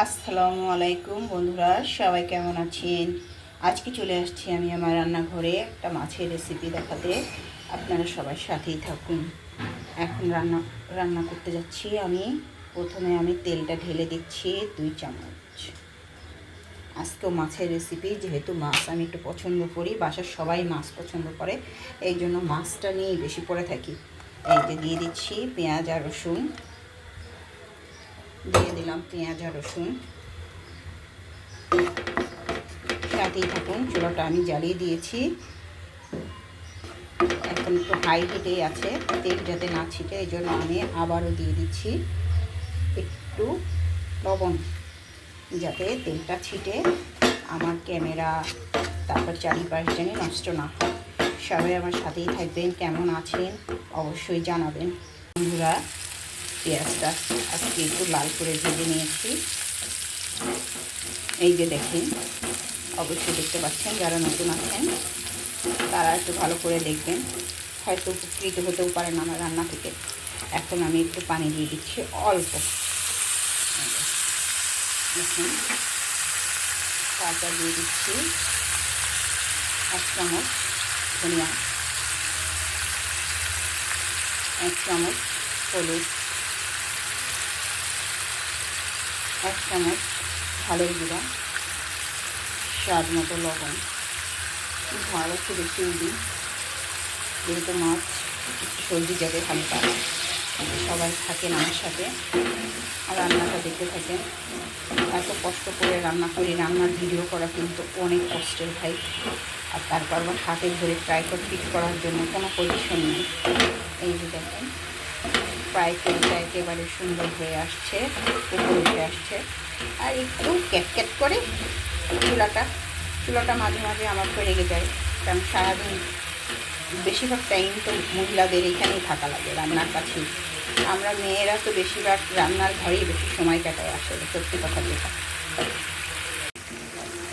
আসসালামু আলাইকুম বন্ধুরা, সবাই কেমন আছেন? আজকে চলে আসছি আমি আমার রান্নাঘরে একটা মাছের রেসিপি দেখাতে। আপনারা সবাই সাথেই থাকুন। এখন রান্না রান্না করতে যাচ্ছি আমি। প্রথমে আমি তেলটা ঢেলে দিচ্ছি দুই চামচ। আজকেও মাছের রেসিপি যেহেতু মাছ আমি একটু পছন্দ করি, বাসার সবাই মাছ পছন্দ করে এই জন্য মাছটা নিয়েই বেশি পড়ে থাকি। এই দিয়ে দিচ্ছি পেঁয়াজ আর রসুন। দিয়ে দিলাম পেঁয়াজ আর রসুন। সাথেই থাকুন, চুলাটা আমি জ্বালিয়ে দিয়েছি। এখন একটু হাই হিটেই আছে তেল যাতে না ছিটে, এই জন্য আমি আবারও দিয়ে দিচ্ছি একটু লবণ, যাতে তেলটা ছিটে। আমার ক্যামেরা, তারপর চারিপাশ যেন নষ্ট না হয়। সবাই আমার সাথেই থাকবেন, কেমন আছেন অবশ্যই জানাবেন। বন্ধুরা পেঁয়াজটা আজকে একটু লাল করে ভেজে নিয়েছি। এই যে দেখেন, অবশ্যই দেখতে পাচ্ছেন, যারা নতুন আছেন, তারা একটু ভালো করে দেখবেন। হয়তো উপকৃত হতেও পারেন আমার রান্না থেকে। এখন আমি একটু পানি দিয়ে দিচ্ছি অল্প। তারপর দিয়ে দিচ্ছি এক চামচ ধনিয়া, এক চামচ হলুদ এক চামচ ঝালের গুঁড়া, স্বাদ মতো লবণ ঝাল একটু বেশি যেহেতু মাছ, সবজি যাবে হালকা সবাই থাকেন আমার সাথে, আর রান্নাটা দেখতে থাকেন। এত কষ্ট করে রান্না করি, রান্নার ভিডিও করা কিন্তু অনেক কষ্টের ভাই। আর তারপর আবার হাতে ধরে ট্রাই করে ফিট করার জন্য কোনো পজিশন নেই। এই যে দেখেন প্রায় তেলটা একেবারে সুন্দর হয়ে আসছে উপরে উঠে আসছে। আর একটু ক্যাট ক্যাট করে চুলাটা চুলাটা মাঝে মাঝে আমার তো লেগে যায় কারণ সারাদিন বেশিরভাগ টাইম তো মহিলাদের এখানেই থাকা লাগে, রান্নার কাছেই আমরা মেয়েরা তো বেশিরভাগ রান্নার ঘরেই বেশি সময় কাটায় আসলে, সত্যি কথা যেটা।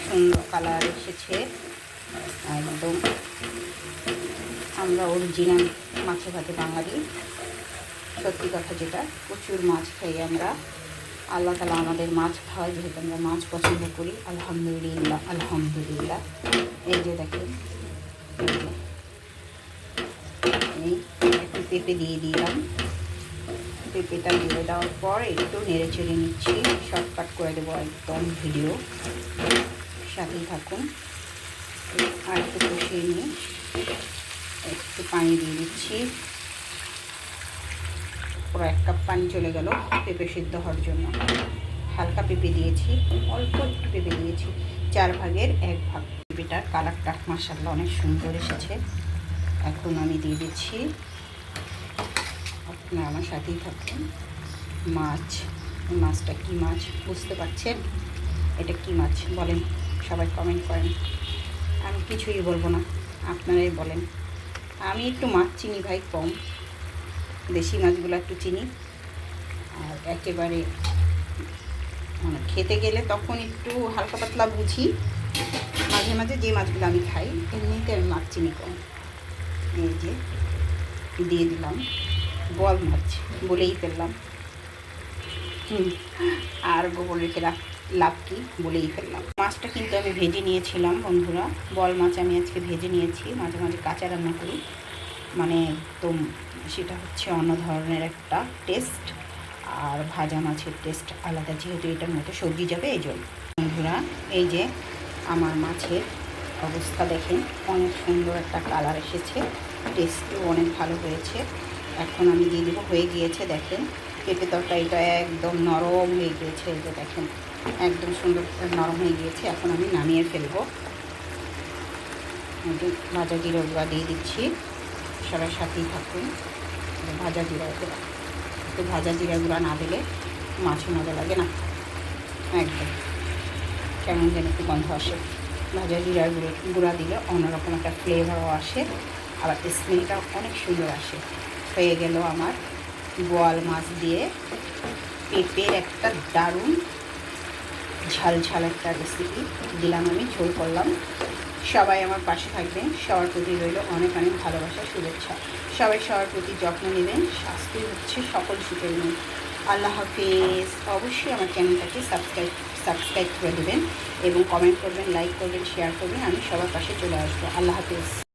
সুন্দর কালার এসেছে, একদম। আমরা অরিজিনাল মাছে ভাতে বাঙালি। সত্যি কথা যেটা, প্রচুর মাছ খাই আমরা। আল্লাহ তালা আমাদের মাছ খাওয়ায়, যেহেতু আমরা মাছ পছন্দ করি। আলহামদুলিল্লাহ আলহামদুলিল্লাহ। এই যে দেখেন, এই একটু পেঁপে দিয়ে দিলাম। পেঁপেটা দিয়ে দেওয়ার পর একটু নেড়ে চেড়ে নিচ্ছি। শর্টকাট করে দেবো একদম ভিডিও। সাথেই থাকুন। আর একটু কষিয়ে নিয়ে একটু পানি দিয়ে দিচ্ছি। পুরো এক কাপ পানি চলে গেল পেঁপে সিদ্ধ হওয়ার জন্য। হালকা পেঁপে দিয়েছি, অল্প একটু পেঁপে দিয়েছি। চার ভাগের এক ভাগ পেঁপেটার কালারটা মাসাল্লাহ অনেক সুন্দর এসেছে। এখন আমি দিয়ে দিচ্ছি, আপনারা আমার সাথেই থাকুন। মাছ মাছটা কি মাছ বুঝতে পারছেন? এটা কি মাছ বলেন, সবাই কমেন্ট করেন। আমি কিছুই বলব না, আপনারাই বলেন। আমি একটু মাছ চিনি ভাই কম। দেশি মাছগুলো একটু চিনি। আর একেবারে মানে খেতে গেলে তখন একটু হালকা পাতলা বুঝি। মাঝে মাঝে যে মাছগুলো আমি খাই, এমনিতে আমি মাছ চিনি কম। এই যে দিয়ে দিলাম। বল মাছ বলেই ফেললাম। আর গোবর রেখে লাভ কি বলেই ফেললাম। মাছটা কিন্তু আমি ভেজে নিয়েছিলাম বন্ধুরা। বল মাছ আমি আজকে ভেজে নিয়েছি, মাঝে মাঝে কাঁচা রান্না করি। মানে একদম সেটা হচ্ছে অন্য ধরনের একটা টেস্ট আর ভাজা মাছের টেস্ট আলাদা, যেহেতু এটার মতো সবজি যাবে, এই জন্য। বন্ধুরা, এই যে আমার মাছের অবস্থা দেখেন, অনেক সুন্দর একটা কালার এসেছে। টেস্টও অনেক ভালো হয়েছে। এখন আমি দিয়ে দেবো, হয়ে গিয়েছে, দেখেন। পেঁপে তরকারিটা একদম নরম হয়ে গিয়েছে, এই যে দেখেন। একদম সুন্দর, নরম হয়ে গিয়েছে। এখন আমি নামিয়ে ফেলব। ভাজা জিরে দিয়ে দিচ্ছি। সবার সাথেই থাকুন। ভাজা জিরা গুঁড়া একটু ভাজা জিরা গুঁড়া না দিলে মাছও মজা লাগে না। একদম। কেমন যেন একটু গন্ধ আসে। ভাজা জিরা গুঁড়ো গুঁড়া দিলে অন্যরকম একটা ফ্লেভারও আসে। আবার স্মেলটাও অনেক সুন্দর আসে। হয়ে গেল আমার বোয়াল মাছ দিয়ে পেঁপের একটা দারুণ ঝাল ঝাল একটা রেসিপি দিলাম আমি, ঝোল করলাম। সবাই আমার পাশে থাকবেন। সবার প্রতি রইল অনেক অনেক ভালোবাসা, শুভেচ্ছা। সবাই সবার প্রতি যত্ন নেবেন। শাস্তি হচ্ছে সকল সুখের মেয়ে আল্লাহ হাফিজ। অবশ্যই আমার চ্যানেলটাকে সাবস্ক্রাইব সাবস্ক্রাইব করে দেবেন এবং কমেন্ট করবেন লাইক করবেন শেয়ার করবেন। আমি সবার পাশে চলে আসব। আল্লাহ হাফিজ।